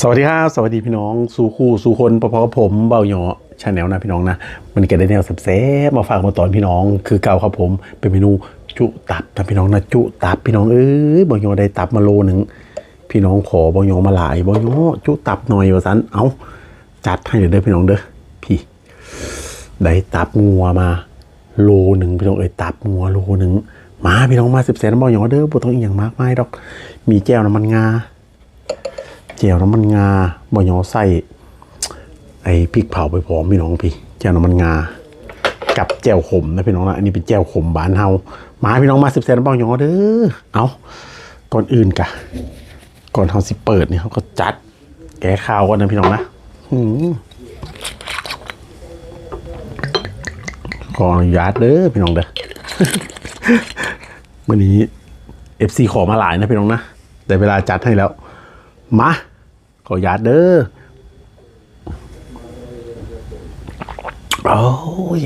สวัสดีครับสวัสดีพี่น้องสู่คู่สู่คนพอๆกับผมเบาหยอชาแนลนะพี่น้องนะวันนี้ก็ได้แนวแซ่บมาฝากมาตอนพี่น้อง คือเก่าครับผมเป็นเมนูจุตับนะพี่น้องนะจุตับพี่น้องเอ้ยเบาหยอได้ตับมาโลหนึ่งพี่น้องขอเบาหยอมาหลายเบาหยอจุตับหน่อยว่าสันเอาจัดให้เด้อพี่น้องเด้อพี่ได้ตับงัวมาโลหนึ่งพี่น้องเอ้ยตับงัวโลหนึ่งมาพี่น้องมาสิบแสนเบาหยอเด้อบ่ต้องอีกอย่างมากมายดอก มีแก้วน้ำมันงา เจียวน้ำมันงาบอยอใส่ไอ้พริกเผาไปพร้อมพี่น้องพี่เจียวน้ำมันงากับแจ่วขมนะพี่น้องนะอันนี้เป็นแจ่วขมบานเฮามาพี่น้องมาสิบเซนบอยอเด้อเอาก่อนอื่นกะก่อนเฮาสิเปิดเนี่ยเขาก็จัด แก้ข้าวก่อนนะพี่น้องนะหืมขออนุญาตเด้อพี่น้องเด้อวันนี้เอฟซีขอมาหลายนะพี่น้องนะแต่เวลาจัดให้แล้ว มาขออนุญาตเด้อโอ้ย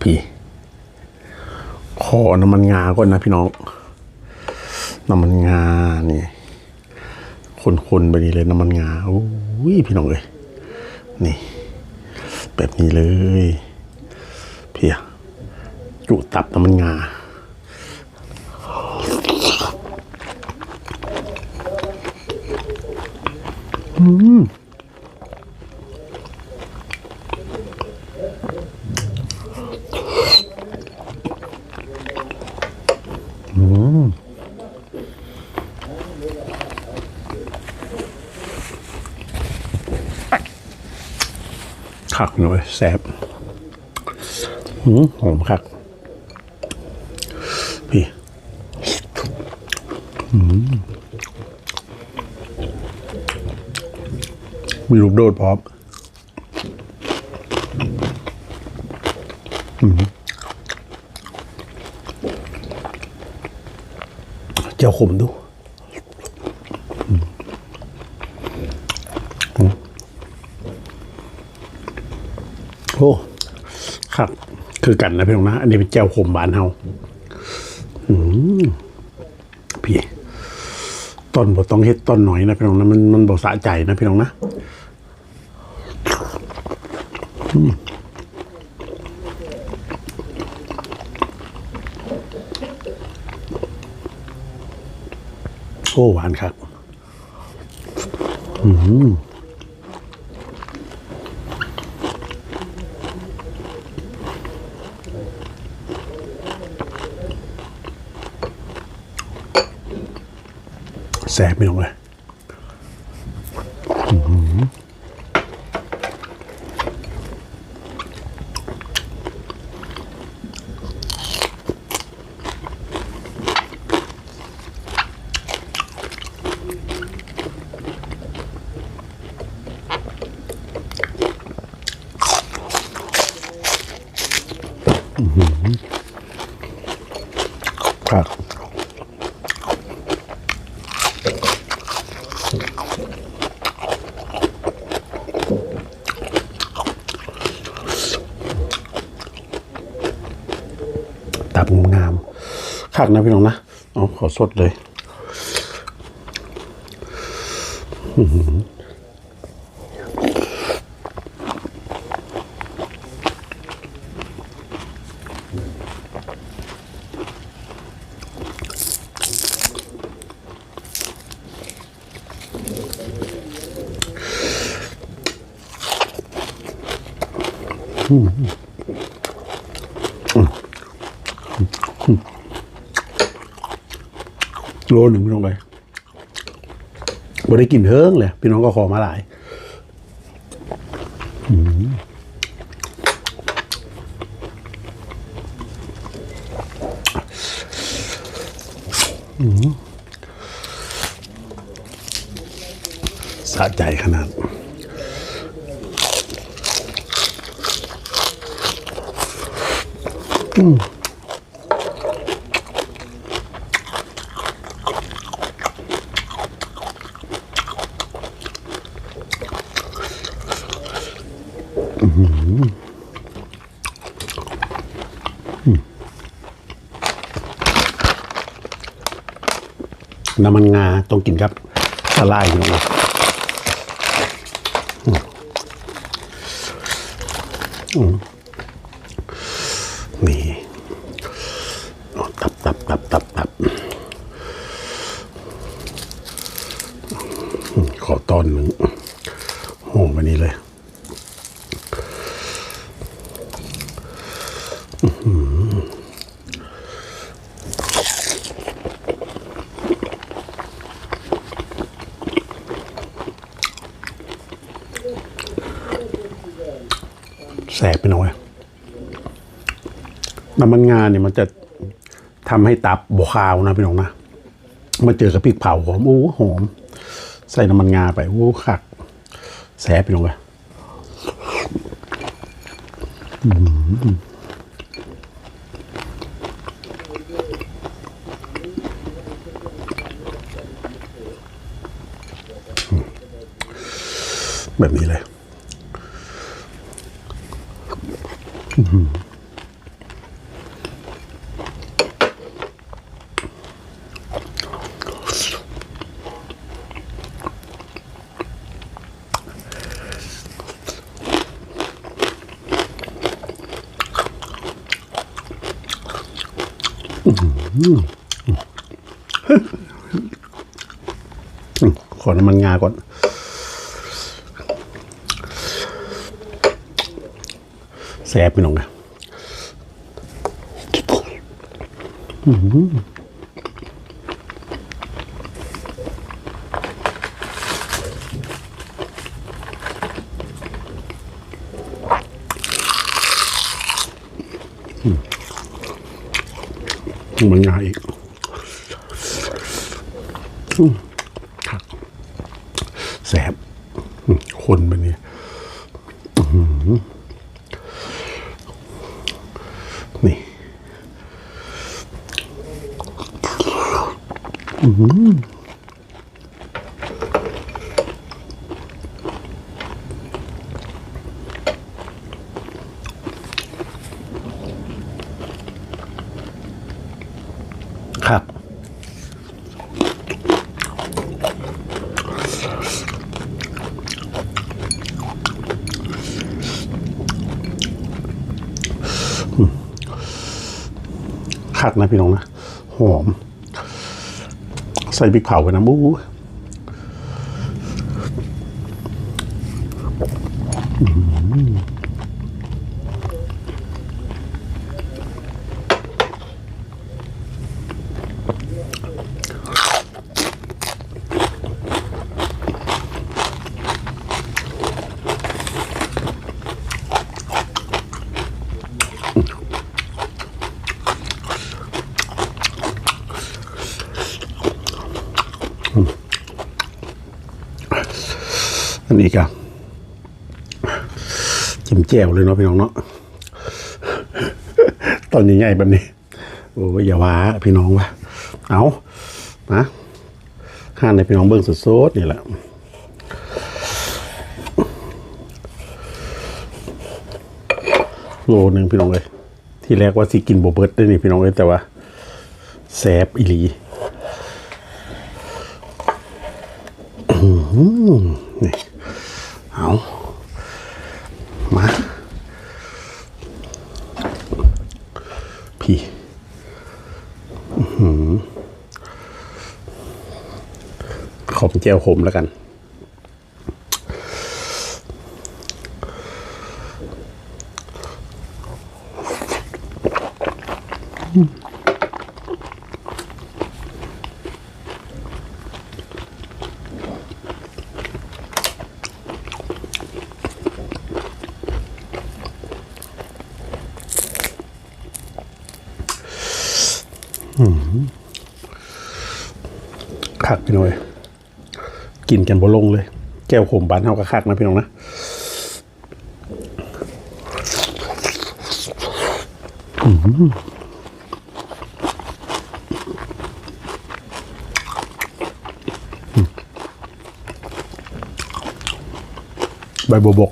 พี่ ขอน้ำมันงาก่อนนะพี่น้อง น้ำมันงานี่คนๆไปนี่เลยน้ำมันงา โอ้ยพี่น้องเลยนี่ แบบนี้เลย เพียจุตับน้ำมันงา คักหน่อยแซ่บหืมหอมคัก พี่หืม มีลูกโดดพร้อมเจ้าขมดูโอ้ครับคือกันนะพี่น้องนะ อันนี้เป็นแจ่วขมบานเฮาอืมพี่ ต้นบ่ต้องเฮ็ดต้นหน่อยนะพี่น้องนะ มันมันบ่สะใจนะพี่น้องนะ โอ้หวานครับแสบไม่ลงเลย ครับตับงามๆคักนะพี่น้องนะเอขอสดเลย อือหือ โลหนึ่งพี่น้องเลยบ่ได้กินเฮิงเลย พี่น้องก็ขอมาหลายอื้อหืออื้อหือ สะใจขนาดน น้ำมันงาต้องกินครับสลายพี่น้องนะอืมอืมนี่เอาตับตับตับตับตับอืมขอตอนหนึ่งโอ้วันนี้เลย แสบไปหน่อยน้ำมันงาเนี่ยมันจะทำให้ตับบคาวนะพี่น้องนะ มาเจอกับพริกเผาหอมโอ้หอม ใส่น้ำมันงาไปโอ้คัก แสบไปหน่อยแบบนี้เลย อืม ขอน้ำมันงาก่อน แสบไปหน่อยนะอื้อหือน้ำมันงาอีกครับแสบอืมคนแบบนี้อื้อหือนี่อื้อหือ ครับคักนะพี่น้องนะ หอม ใส่พริกเผาไปนะมู อันนี้ครับจิ้มแจ่วเลยเนาะพี่น้องเนาะตอนใหญ่ๆแบบนี้ โอ้ยอย่าว้าพี่น้องวะเอานะห้านในพี่น้องเบิ้งสดๆนี่แหละโลหนึ่งพี่น้องเลยที่แรกว่าสิกินโบเบิร์ตได้นี่พี่น้องเลยแต่ว่าแซบอีหลีนี่ เอามา พี่ขอหือขอเป็นแก้วขมแล้วกัน คักพี่น้อยกินกันบ่ลงเลย แก้วขมบานเท่ากับคักนะพี่น้องนะใบบัวบก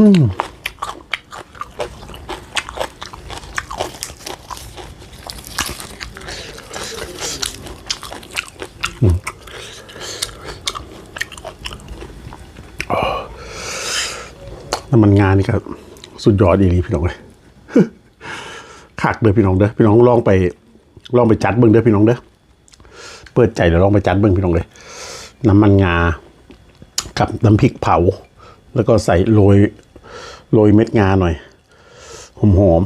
น้ำมันงานนี่ก็สุดยอดอีหลีพี่น้องเลยคักเด้อพี่น้องเด้อพี่น้องลองไปลองไปจัดเบิ่งเด้อพี่น้องเด้อเปิดใจแล้วลองไปจัดเบิ่งพี่น้องเลย น้ำมันงา กับน้ำพริกเผา แล้วก็ใส่โรย โรยเม็ดงาหน่อย หอมหอม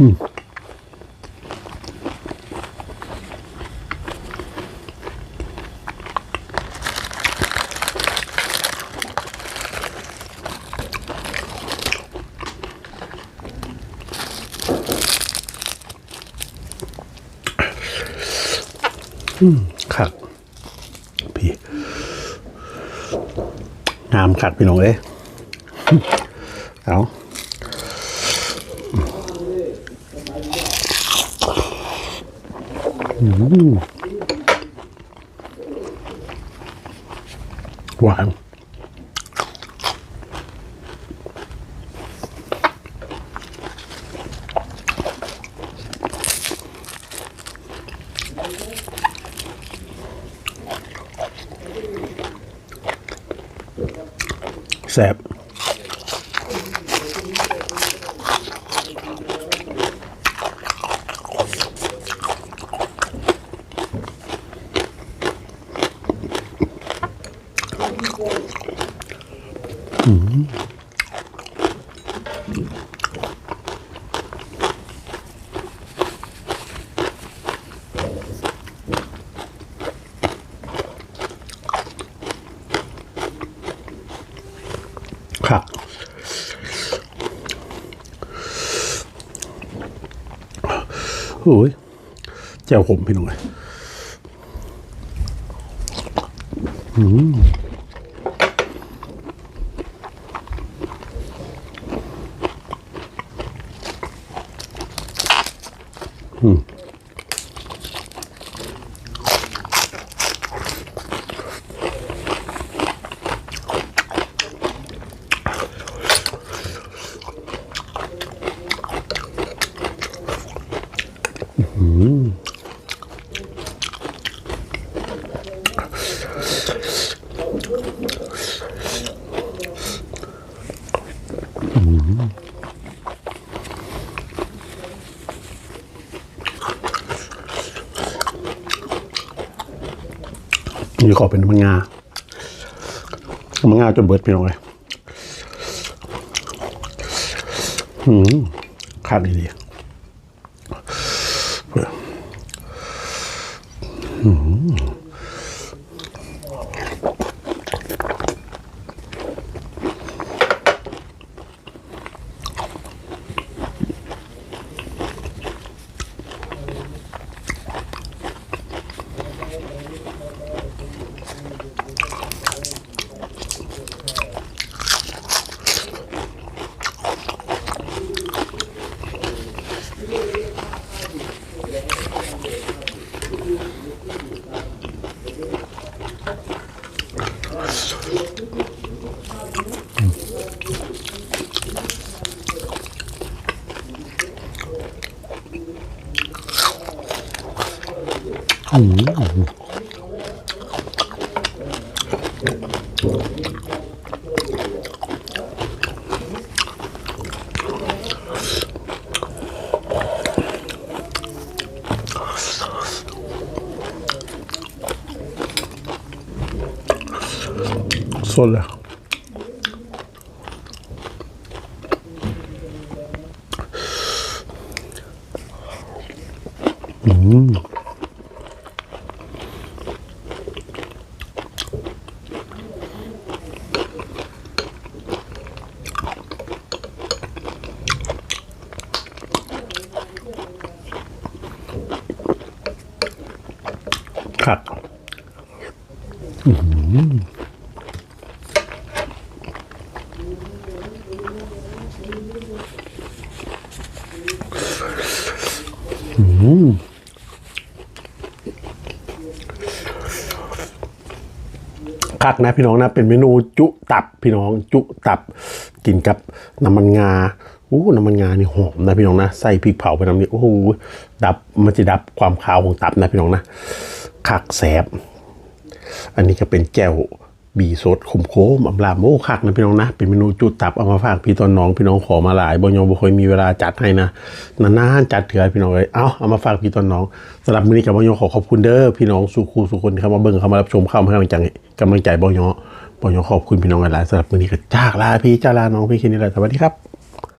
คักพี่งามคักพี่น้องเอ้ยเอาอืม หวานแซ่บ ครับโอ้ยแจ่วขมพี่น้องเลยอืม อเป็นมังงามังงาจนเบิดพี่น้องเลยอืมขาดดีๆอืม สดเลยากนะพี่น้องนะ เป็นเมนูจุตับพี่น้องจุตับกินกับน้ำมันงาอู้น้ำมันงานี่หอมนะพี่น้องนะใส่พริกเผาไปน้ำนี่โอ้โหดับมันจะดับความคาวของตับนะพี่น้องนะคักแสบอันนี้ก็เป็นแจ่ว บีสดขมโคมอำลามโอ้คักนะพี่น้องนะ เป็นเมนูจุดตับเอามาฝากพี่ตอนน้องพี่น้องขอมาหลายบอยองบ่เคยมีเวลาจัดให้นะนานๆจัดเถื่อพี่น้องเลยเอาเอามาฝากพี่ตอนน้องสำหรับมื้อนี้กับบอยองขอขอบคุณเด้อพี่น้องสู่ครูสุคนเข้ามาเบิ่งเข้ามารับชมเข้ามาให้กำลังใจกำลังใจบอยองบอยองขอบคุณพี่น้องหลายๆสำหรับมื้อนี้ก็จากลาพี่จ้าลาน้องพี่แค่นี้แหละสวัสดีครับ